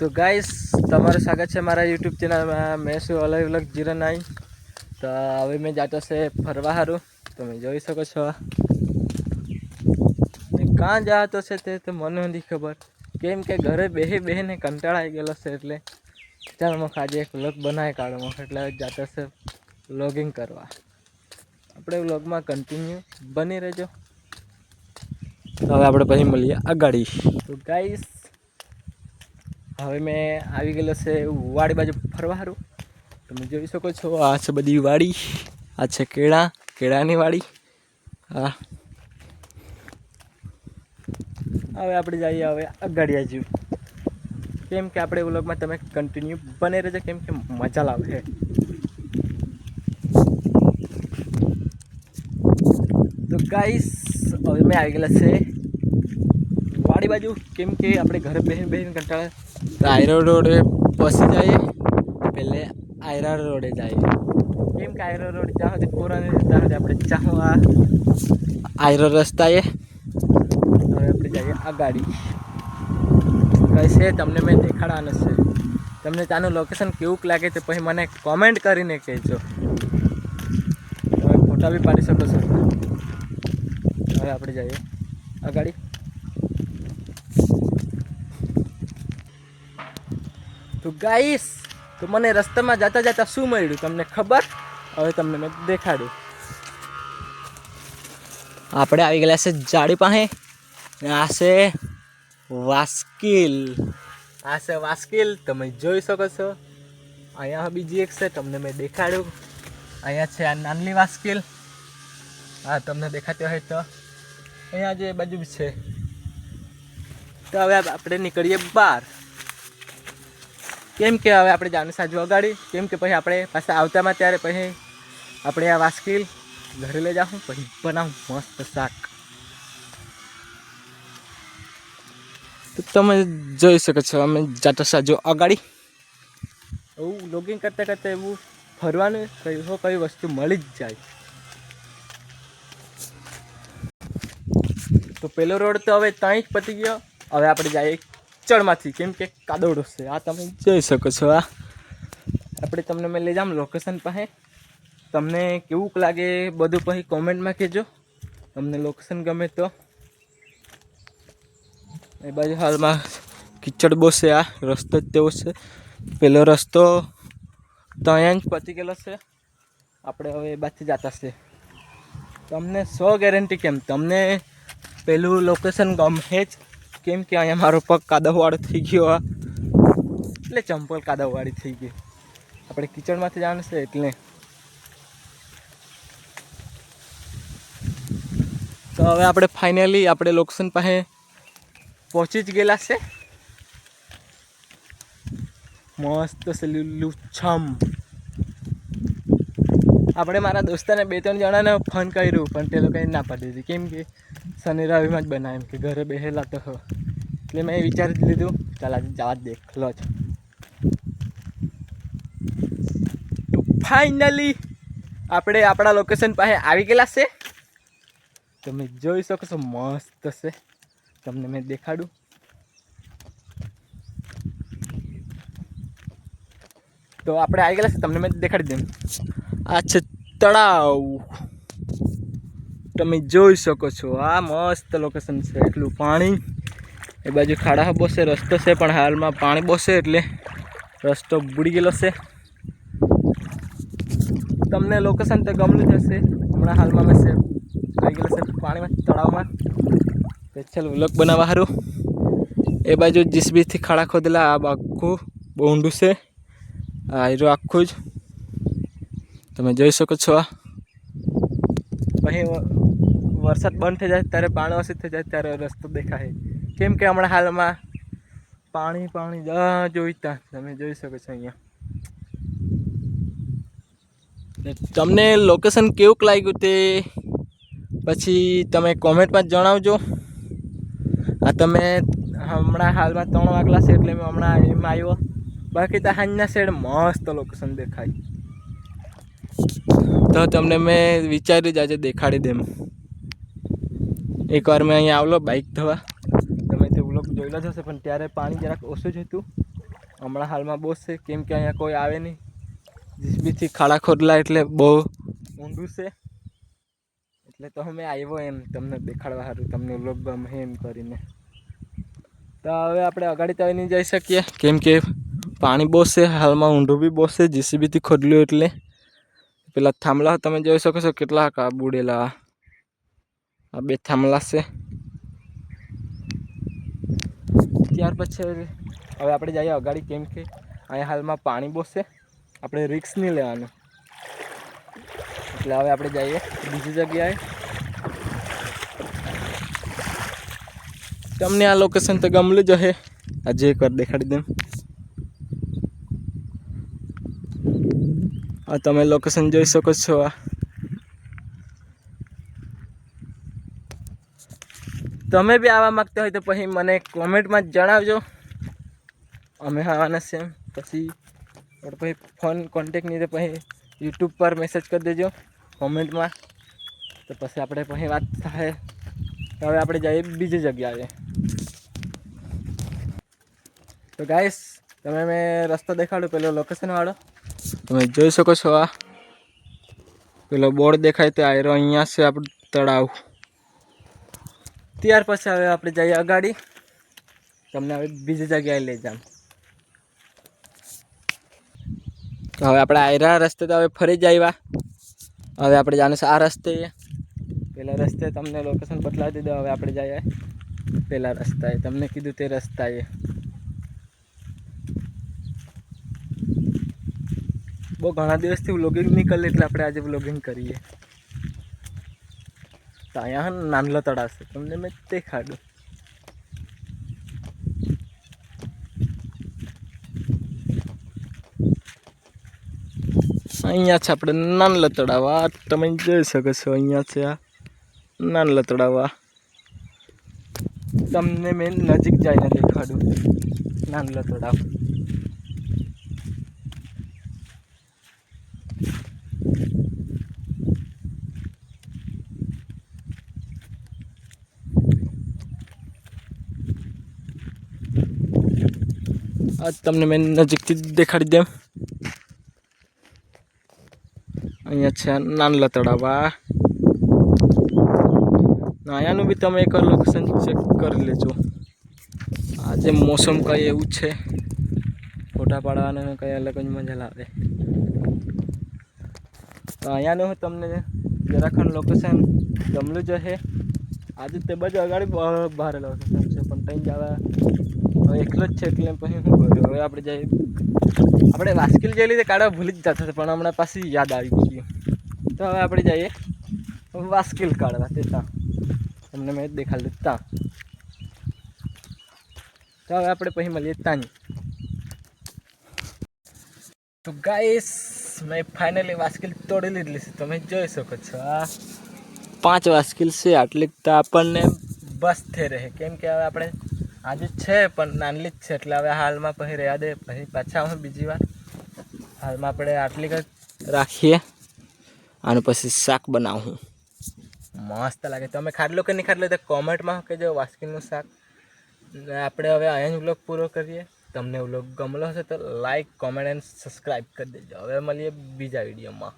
તો ગાઈસ તમારું સ્વાગત છે મારા યુટ્યુબ ચેનલમાં મેં. શું અલગ અલગ જીરો નાઈ. તો હવે મેં જાતો છે ફરવા સારું તમે જોઈ શકો છો. કાં જતો છે તે તો મને નથી ખબર. કેમ કે ઘરે બેહી બેહીને કંટાળાઈ ગયેલો છે એટલે ચાલ મખ આજે એક વ્લોગ બનાવી કાઢો મખ એટલે જાતો છે વ્લોગિંગ કરવા. આપણે વ્લોગમાં કન્ટિન્યુ બની રહેજો. હવે આપણે પછી મળીએ આગાડી તો ગાઈસ હવે મેં આવી ગયેલો છે વાડી બાજુ ફરવા સારું તમે જોઈ શકો છો, આ છે બધી વાડી, આ છે કેળા, કેળાની વાડી. હા. હવે આપણે જઈએ હવે અગાડિયા જીવ કેમ કે આપણે વ્લોગમાં તમે કન્ટિન્યુ બને રહેજો, કેમ કે મજા લાવશે. તો ગાઈસ હવે મેં આવી ગયેલા છે વાડી બાજુ. કેમ કે આપણે ઘરે બહેન બહેન કંટાળે તો આયરો રોડે પછી જઈએ. પેલે આયરા રોડે જઈએ. કેમ કે આયરો રોડ જ્યાં સુધી પૂરા નહીં ત્યાં સુધી આપણે ચાહવા આયરો રસ્તાએ હવે આપણે જઈએ આ ગાડી છે? તમને મેં દેખાડવાનું છે. તમને ત્યાંનું લોકેશન કેવું લાગે તે પછી મને કોમેન્ટ કરીને કહેજો. તમે ફોટા બી પાડી શકો છો. હવે આપણે જઈએ. આ ગાડી તો ગાઈસ તો મને રસ્તામાં જતા જતા શું મળ્યું તમને ખબર? હવે તમને મેં દેખાડ્યું આપણે આવી ગયેલા છે જાડી પાસે. આ છે વાસ્કિલ. આ છે વાસ્કિલ, તમે જોઈ શકો છો. અહીંયા બીજી એક છે, તમને મેં દેખાડ્યું. અહીંયા છે આ નાનલી વાસ્કિલ. હા, તમને દેખાતી હોય તો. અહીંયા જે બાજુ છે. તો હવે આપણે નીકળીએ બહાર. કેમ કે હવે આપણે જાનું સાજુ અગાડી, કેમ કે પછી આપણે પાછા આવતામાં ત્યારે પછી આપણે આ વાસ્કીલ ઘરે લઈ જાઉં, પછી બનાવું મસ્ત શાક. તો તમે જોઈ શકો છો, અમે જાતા સાજો અગાડી. એવું લોગિંગ કરતાં કરતાં એવું ફરવાનું, કઈ હો, કઈ વસ્તુ મળી જ જાય. તો પેલો રોડ તો હવે ત્યાં જ પતી ગયો. હવે આપણે જઈએ ચડમાંથી કેમ કે કાદવડો છે. આ તમે જોઈ શકો છો, આ. આપણે તમને મેં લઈ જામ લોકેશન પાસે. તમને કેવું લાગે બધું પછી કોમેન્ટમાં કહેજો. તમને લોકેશન ગમે તો. એ બાજુ હાલમાં કિચડ બહુ છે, આ. રસ્તો જ તેવો છે. પેલો રસ્તો તો અહીંયા જ પતી ગયેલો છે. આપણે હવે એ બાજુ જતા છે. તમને સો ગેરંટી કેમ? તમને પેલું લોકેશન ગમે જ. કેમ કે અહીંયા મારો પગ કાદવવાળો થઈ ગયો આ. એટલે ચંપલ કાદવવાળી થઈ ગઈ. આપણે કિચડમાંથી જવાનું છે એટલે. તો હવે આપણે ફાઇનલી આપણે લોકેશન પાસે પહોંચી જ ગયેલા છે. મસ્ત છે લુચ્છમ આપણે મારા દોસ્તાને બે ત્રણ જણાને ફોન કર્યું, પણ તે લોકોએ ના પાડી દીધી. કેમ કે શનિ રવિમાં જ બનાવે એમ કે ઘરે બેસેલા તો હો. એટલે મેં વિચારી જ લીધું, ચાલ આજે જવા જ દેખ લો જ. તો ફાઇનલી આપણે આપણા લોકેશન પાસે આવી ગયેલા છે. તમે જોઈ શકો છો મસ્ત છે. તમને મેં દેખાડું. તો આપણે આવી ગયેલા છે, તમને મેં દેખાડી દઉં આ છે તળાવ. તમે જોઈ શકો છો. આ મસ્ત લોકેશન છે. એટલું પાણી. એ બાજુ ખાડા બોસે, રસ્તો છે, પણ હાલમાં પાણી બોસે એટલે રસ્તો બુડી ગયેલો છે. તમને લોકેશન તો ગમલું જ હશે. હમણાં હાલમાં મેં સેફ આવી ગયેલો છે પાણીમાં, તળાવમાં. સ્પેશિયલ વ્લોગ બનાવવા સારું એ બાજુ જીસબીથી ખાડા ખોદેલા, આ આખું બહુ ઊંડું છે. આ હીરો આખું જ. તમે જોઈ શકો છો આ. પછી વરસાદ બંધ થઈ જાય ત્યારે ઓછી થઈ જાય ત્યારે રસ્તો દેખાય. કેમ કે હમણાં હાલમાં પાણી પાણી જ્યાં જોઈતા તમે જોઈ શકો છો અહીંયા. તમને લોકેશન કેવું લાગ્યું તે પછી તમે કોમેન્ટમાં જણાવજો. આ તમે હમણાં હાલમાં ત્રણ વાગલા છે એટલે મેં હમણાં એમાં આવ્યો. બાકી તો હાંજના સાઈડ મસ્ત લોકેશન દેખાય. તો તમને મેં વિચાર્યું જ આજે દેખાડી દેમ. એકવાર મેં અહીંયા આવલો બાઇક ધોવા. તમે તે વ્લોગ જોયેલો જ હશે પણ ત્યારે પાણી જરાક ઓછું જ હતું. હમણાં હાલમાં બહુ છે કેમ કે અહીંયા કોઈ આવે નહીં. જીસીબીથી ખાડા ખોદલા એટલે બહુ ઊંડું છે. એટલે તો અમે આવ્યો એમ તમને દેખાડવા સારું તમને લોક ગમે એમ કરીને. તો હવે આપણે અગાડી તો આવી નહીં જઈ શકીએ. કેમ કે પાણી બહુ છે હાલમાં ઊંડું બી બહુ છે જીસીબીથી ખોદલ્યું એટલે. પેલા થાંભલા તમે જોઈ શકો છો કેટલા કા બુડેલા આ બે થાંભલા છે. ત્યાર પછી હવે આપણે જઈએ અગાડી, કેમ કે અહીંયા હાલમાં પાણી બહુ છે. આપણે રિક્સ નહીં લેવાનું. એટલે હવે આપણે જઈએ બીજી જગ્યાએ. તમને આ લોકેશન તો ગમલું જ હશે. આજે એકવાર દેખાડી દઉં. આ તમે લોકેશન જોઈ શકો છો આ. તમે બી આવવા માગતા હોય તો પછી મને કોમેન્ટમાં જણાવજો. અમે આવવાના છે એમ. પછી આપણે પછી ફોન કોન્ટેક નહીં તો પછી યુટ્યુબ પર મેસેજ કરી દેજો કોમેન્ટમાં. તો પછી આપણે પછી વાત થાય. હવે આપણે જઈએ બીજી જગ્યાએ. તો ગાઈસ તમે મેં રસ્તો દેખાડ્યો, પેલો લોકેશન વાળો. તમે જોઈ શકો છો આ. પેલો બોર્ડ દેખાય તે આયરો અહીંયા છે આપણું તળાવ. ત્યાર પછી હવે આપણે જઈએ અગાડી. તમને હવે બીજી જગ્યાએ લઈ જામ તો હવે આપણે આયરા રસ્તે તો હવે ફરી જ આવ્યા. હવે આપણે જાણે આ રસ્તે. પેલા રસ્તે તમને લોકેશન બદલાવી દીધું. હવે આપણે જઈએ પેલા રસ્તાએ. તમને કીધું તે રસ્તાએ. બહુ ઘણા દિવસથી વ્લોગિંગ નહીં એટલે આપણે આજે વ્લોગિંગ કરીએ. તો અહીંયા નાનલો તળાવ છે. તમને મેં દેખાડું અહીંયા છે આપણે નાનલા તળાવ. આ તમે જોઈ શકો છો, અહીંયા છે આ નાનલા તળાવ. તમને મેં નજીક જઈને દેખાડું નાનલા તળાવ. આ તમને મેં નજીકથી દેખાડી દેમ. અહીંયા છે નાનલા તળાવા. અહીંયાનું બી તમે એક લોકેશન ચેક કરી લેજો. આજે મોસમ કંઈ એવું છે ફોટા પાડવાના કંઈ અલગ જ મજા લાવે તો અહીંયાનું હું તમને જરાખંડ લોકેશન ગમલું જ હશે આજે તે બાજુ અગાડી ભારે લોકેશન છે પણ ત્યાં જવા હવે એકલો જ છે એટલે પછી શું કર્યું હવે આપણે જઈએ. આપણે વાસ્કિલ જઈ લીધે, કાઢવા ભૂલી જ જતા પણ હમણાં પાછી યાદ આવી ગયું. તો હવે આપણે જઈએ વાસ્કિલ કાઢવા, તે તમને મેં દેખાડ ત્યાં તો. હવે આપણે પછી મળીએ ત્યાં તો ગાઈસ મેં ફાઇનલી વાસ્કિલ તોડી લીધેલી છે. તમે જોઈ શકો છો, આ પાંચ વાસ્કિલ છે, આટલી તો આપણને બસ થઈ રહે. કેમ કે હવે આપણે આજે છે, પણ નાનલી જ છે, એટલે હવે હાલમાં પછી રહ્યા દે. પછી પાછા હું બીજી વાર. હાલમાં આપણે આટલી જ રાખીએ, અને પછી શાક બનાવું. મસ્ત લાગે. તમે ખાટલો કે નહીં ખાટલો તો કોમેન્ટમાં કહેજો, વાસ્કીનું શાક. આપણે હવે અહીંયા જ વ્લોગ પૂરો કરીએ. તમને વ્લોગ ગમલો હશે તો લાઈક, કોમેન્ટ, એન્ડ સબસ્ક્રાઈબ કરી દેજો. હવે મળીએ બીજા વિડીયોમાં.